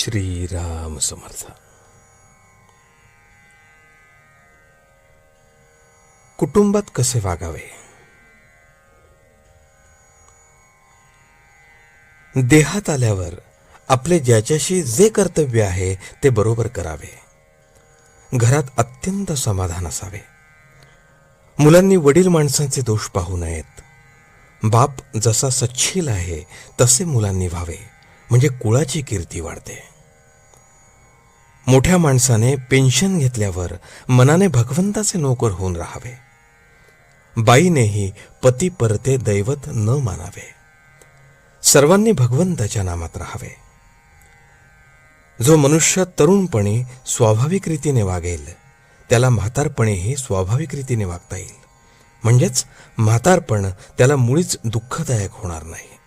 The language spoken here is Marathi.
श्रीराम समर्थ. कुटुंबात कसे वागावे? देहात आल्यावर आपले ज्याच्याशी जे कर्तव्य आहे ते बरोबर करावे. घरात अत्यंत समाधान असावे. मुलांनी वडील माणसांचे दोष पाहू नयेत. बाप जसा सच्छील आहे तसे मुलांनी व्हावे. म्हणजे कुळाची कीर्ती वाढते. मोठ्या माणसाने पेन्शन घेतल्यावर मनाने भगवंताचे नोकर होऊन राहावे. बाईनेही पती परते दैवत न मानावे. सर्वांनी भगवंताच्या नामात राहावे. जो मनुष्य तरुणपणी स्वाभाविक रीतीने वागेल त्याला म्हातारपणेही स्वाभाविक रीतीने वागता येईल. म्हणजेच म्हातारपण त्याला मुळीच दुःखदायक होणार नाही.